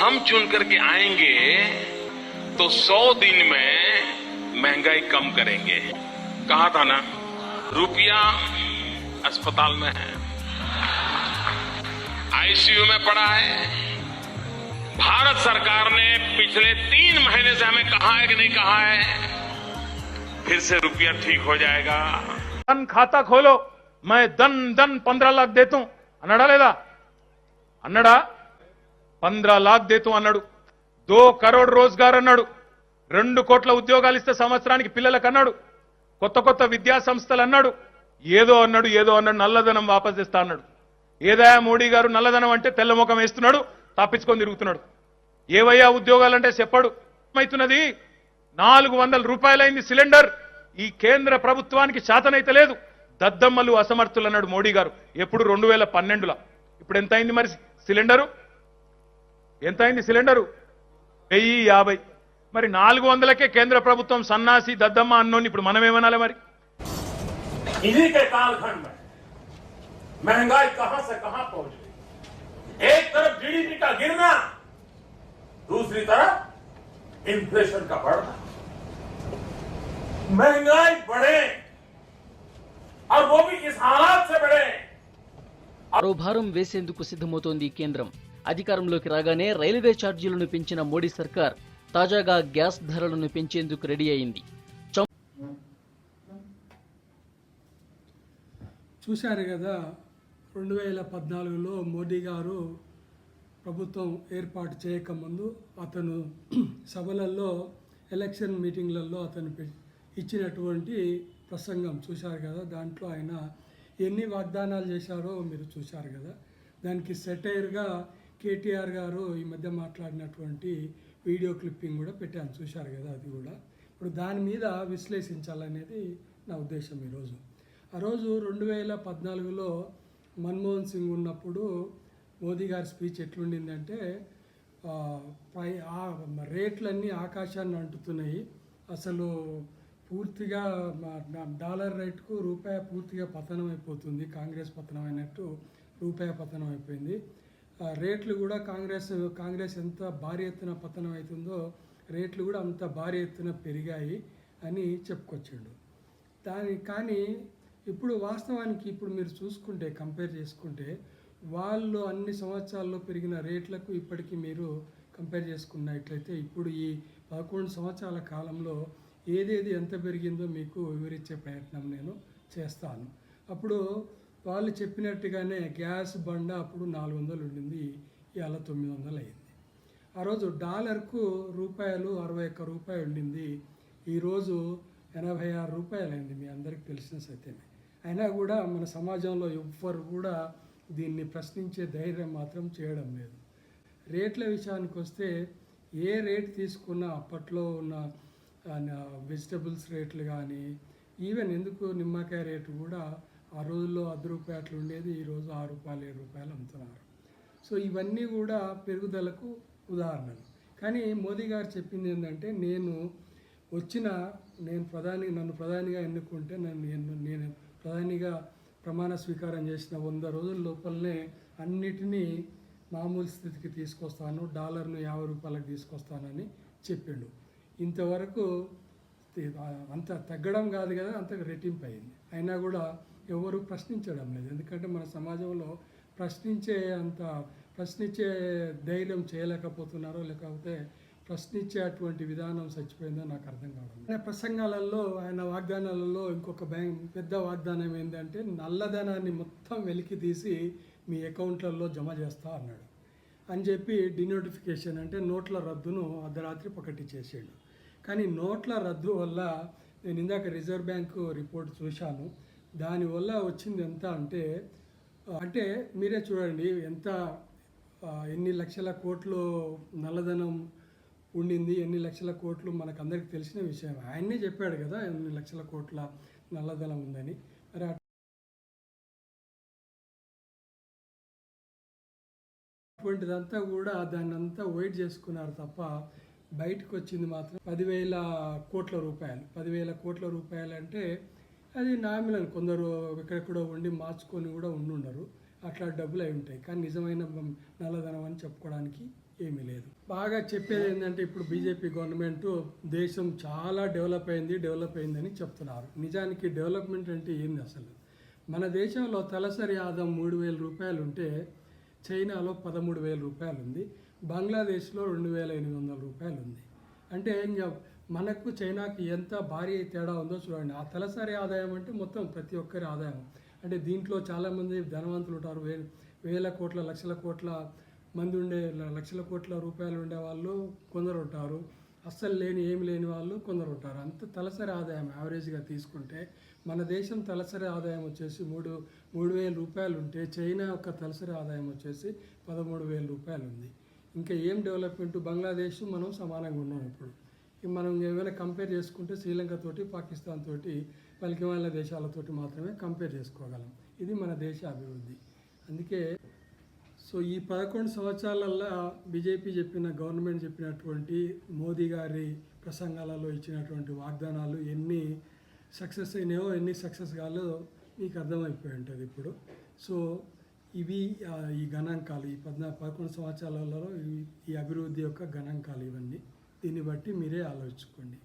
हम चुन करके आएँगे तो सौ दिन में महँगाई कम करेंगे। कहा था ना? रुपया अस्पताल में है। आईसीयू में पड़ा है। भारत सरकार ने पिछले तीन महीने से हमें कहा है कि नहीं कहा है, फिर से रुपया ठीक हो जाएगा। धन खाता खोलो। मैं दन दन पंद्रह लाख देता हूँ। अनडा लेदा अनडा పంద్రా లాక్ దేతూ అన్నాడు. దో కరోడ్ రోజ్గార్ అన్నాడు. రెండు కోట్ల ఉద్యోగాలు ఇస్తే సంవత్సరానికి పిల్లలకు అన్నాడు. కొత్త కొత్త విద్యా సంస్థలు అన్నాడు. ఏదో అన్నాడు ఏదో అన్నాడు నల్లధనం వాపస్ ఇస్తా అన్నాడు. ఏదయా మోడీ గారు నల్లధనం అంటే తెల్లముఖం వేస్తున్నాడు తప్పించుకొని తిరుగుతున్నాడు. ఏవయ్యా ఉద్యోగాలంటే చెప్పాడు. అవుతున్నది నాలుగు వందల రూపాయలైంది సిలిండర్. ఈ కేంద్ర ప్రభుత్వానికి శాతనైతే లేదు. దద్దమ్మలు అసమర్థులు అన్నాడు మోడీ గారు. ఎప్పుడు రెండు వేల పన్నెండులో. ఇప్పుడు ఎంత అయింది మరి సిలిండరు? ఎంత అయింది సిలిండరు వెయ్యి యాభై మరి నాలుగు వందలకే కేంద్ర ప్రభుత్వం సన్నాసి దద్దమ్మ అన్నోని ఇప్పుడు మనం ఏమనాలి మరి इन्हीं के कालखंड में महंगाई कहां से कहां पहुंच गई एक तरफ जीडीपी का गिरना दूसरी तरफ इन्फ्लेशन का बढ़ना महंगाई बढ़े और वो भी इस हालात से बढ़े మరో భారం వేసేందుకు సిద్ధమవుతోంది కేంద్రం అధికారంలోకి రాగానే రైల్వే ఛార్జీలను పెంచిన మోడీ సర్కార్ తాజాగా గ్యాస్ ధరలను పెంచేందుకు రెడీ అయింది. చూశారు కదా రెండు వేల పద్నాలుగులో మోడీ గారు ప్రభుత్వం ఏర్పాటు చేయకముందు అతను సభలలో ఎలక్షన్ మీటింగ్లలో అతను ఇచ్చినటువంటి ప్రసంగం చూశారు కదా దాంట్లో ఆయన ఎన్ని వాగ్దానాలు చేశారో మీరు చూశారు కదా. దానికి సెటైర్గా కేటీఆర్ గారు ఈ మధ్య మాట్లాడినటువంటి వీడియో క్లిప్పింగ్ కూడా పెట్టాను చూశారు కదా అది కూడా. ఇప్పుడు దాని మీద విశ్లేషించాలనేది నా ఉద్దేశం ఈరోజు. ఆ రోజు రెండు వేల పద్నాలుగులో మన్మోహన్ సింగ్ ఉన్నప్పుడు మోదీ గారి స్పీచ్ ఎట్లుండిందంటే పై రేట్లన్నీ ఆకాశాన్ని అంటుతున్నాయి. అసలు పూర్తిగా డాలర్ రేట్కు రూపాయి పూర్తిగా పతనం అయిపోతుంది కాంగ్రెస్ పతనం అయినట్టు రూపాయి పతనం అయిపోయింది. రేట్లు కూడా కాంగ్రెస్ కాంగ్రెస్ ఎంత భారీ ఎత్తున పతనం అవుతుందో రేట్లు కూడా అంత భారీ ఎత్తున పెరిగాయి అని చెప్పుకొచ్చిండు. దాని కానీ ఇప్పుడు వాస్తవానికి ఇప్పుడు మీరు చూసుకుంటే కంపేర్ చేసుకుంటే వాళ్ళు అన్ని సంవత్సరాల్లో పెరిగిన రేట్లకు ఇప్పటికీ మీరు కంపేర్ చేసుకున్నట్లయితే ఇప్పుడు ఈ పదకొండు సంవత్సరాల కాలంలో ఏదేది ఎంత పెరిగిందో మీకు వివరించే ప్రయత్నం నేను చేస్తాను. అప్పుడు వాళ్ళు చెప్పినట్టుగానే గ్యాస్ బండ అప్పుడు నాలుగు వందలు ఉండింది ఇవాళ తొమ్మిది వందలు అయింది. ఆ రోజు డాలర్కు రూపాయలు అరవై ఒక్క రూపాయలు ఉండింది. ఈరోజు ఎనభై ఆరు రూపాయలు అయింది మీ అందరికీ తెలిసిన సత్యమే. అయినా కూడా మన సమాజంలో ఎవ్వరు కూడా దీన్ని ప్రశ్నించే ధైర్యం మాత్రం చేయడం లేదు. రేట్ల విషయానికి వస్తే ఏ రేట్ తీసుకున్నా అప్పట్లో ఉన్న వెజిటబుల్స్ రేట్లు కానీ ఈవెన్ ఎందుకు నిమ్మకాయ రేటు కూడా ఆ రోజుల్లో అర్ధ రూపాయలు ఉండేది ఈరోజు ఆరు రూపాయలు ఏడు రూపాయలు అమ్ముతున్నారు. సో ఇవన్నీ కూడా పెరుగుదలకు ఉదాహరణలు. కానీ మోదీ గారు చెప్పింది ఏంటంటే నేను వచ్చిన నేను ప్రధాని నన్ను ప్రధానిగా ఎన్నుకుంటే నన్ను నేను ప్రధానిగా ప్రమాణ స్వీకారం చేసిన వంద రోజుల లోపలనే అన్నిటినీ మామూలు స్థితికి తీసుకొస్తాను డాలర్ను యాభై రూపాయలకు తీసుకొస్తానని చెప్పిండు. ఇంతవరకు అంత తగ్గడం కాదు కదా అంత రెట్టింపు అయింది. అయినా కూడా ఎవరు ప్రశ్నించడం లేదు. ఎందుకంటే మన సమాజంలో ప్రశ్నించే అంత ప్రశ్నించే ధైర్యం చేయలేకపోతున్నారో లేకపోతే ప్రశ్నించే అటువంటి విధానం చచ్చిపోయిందో నాకు అర్థం కావడం ప్రసంగాలలో ఆయన వాగ్దానాలలో ఇంకొక బ్యాంక్ పెద్ద వాగ్దానం ఏంటంటే నల్లధనాన్ని మొత్తం వెలికి తీసి మీ అకౌంట్లలో జమ చేస్తా అన్నాడు. అని చెప్పి డినోటిఫికేషన్ అంటే నోట్ల రద్దును అర్ధరాత్రి ఒకటి చేసాడు. కానీ నోట్ల రద్దు వల్ల నేను ఇందాక రిజర్వ్ బ్యాంకు రిపోర్ట్ చూశాను. దానివల్ల వచ్చింది ఎంత అంటే అంటే మీరే చూడండి ఎంత ఎన్ని లక్షల కోట్లు నల్లధనం ఉండింది ఎన్ని లక్షల కోట్లు మనకు అందరికీ తెలిసిన విషయం. ఆయన్నే చెప్పాడు కదా ఎన్ని లక్షల కోట్ల నల్లధనం ఉందని. మరి అటువంటిదంతా కూడా దాన్ని అంతా వెయిట్ చేసుకున్నారు తప్ప బయటకు వచ్చింది మాత్రం పదివేల కోట్ల రూపాయలు. పదివేల కోట్ల రూపాయలు అంటే అది నామినల్ కొందరు ఎక్కడెక్కడో ఉండి మార్చుకొని కూడా ఉండుండరు. అట్లా డబ్బులు అయి ఉంటాయి. కానీ నిజమైన నల్లధనం అని చెప్పుకోవడానికి ఏమీ లేదు. బాగా చెప్పేది ఏంటంటే ఇప్పుడు బీజేపీ గవర్నమెంట్ దేశం చాలా డెవలప్ అయింది డెవలప్ అయిందని చెప్తున్నారు. నిజానికి డెవలప్మెంట్ అంటే ఏంది అసలు? మన దేశంలో తలసరి ఆదాయం మూడు వేల రూపాయలు ఉంటే చైనాలో పదమూడు వేల రూపాయలు ఉంది బంగ్లాదేశ్లో రెండు వేల ఎనిమిది వందల రూపాయలు ఉంది అంటే ఇంకా మనకు చైనాకి ఎంత భారీ తేడా ఉందో చూడండి. ఆ తలసరి ఆదాయం అంటే మొత్తం ప్రతి ఒక్కరి ఆదాయం. అంటే దీంట్లో చాలామంది ధనవంతులు ఉంటారు. వే వేల కోట్ల లక్షల కోట్ల మంది ఉండే లక్షల కోట్ల రూపాయలు ఉండే వాళ్ళు కొందరు ఉంటారు. అస్సలు లేని ఏమి లేని వాళ్ళు కొందరు ఉంటారు. అంత తలసరి ఆదాయం యావరేజ్గా తీసుకుంటే మన దేశం తలసరి ఆదాయం వచ్చేసి మూడు మూడు వేల రూపాయలు ఉంటే చైనా యొక్క తలసరి ఆదాయం వచ్చేసి పదమూడు వేల రూపాయలు ఉంది. ఇంకా ఏం డెవలప్మెంట్ బంగ్లాదేశ్ మనం సమానంగా ఉన్నాం ఇప్పుడు. మనం ఏమైనా కంపేర్ చేసుకుంటే శ్రీలంక తోటి పాకిస్తాన్ తోటి పలికి దేశాలతోటి మాత్రమే కంపేర్ చేసుకోగలం. ఇది మన దేశ అభివృద్ధి. అందుకే సో ఈ పదకొండు సంవత్సరాలల్లో బీజేపీ చెప్పిన గవర్నమెంట్ చెప్పినటువంటి మోదీ గారి ప్రసంగాలలో ఇచ్చినటువంటి వాగ్దానాలు ఎన్ని సక్సెస్ అయినాయో ఎన్ని సక్సెస్ కాలో మీకు అర్థమైపోయి ఉంటుంది ఇప్పుడు. సో ఇవి ఈ గణాంకాలు ఈ పద్నా పదకొండు సంవత్సరాలలో ఈ- ఈ అభివృద్ధి యొక్క గణాంకాలు ఇవన్నీ. దీన్ని బట్టి మీరే ఆలోచించుకోండి.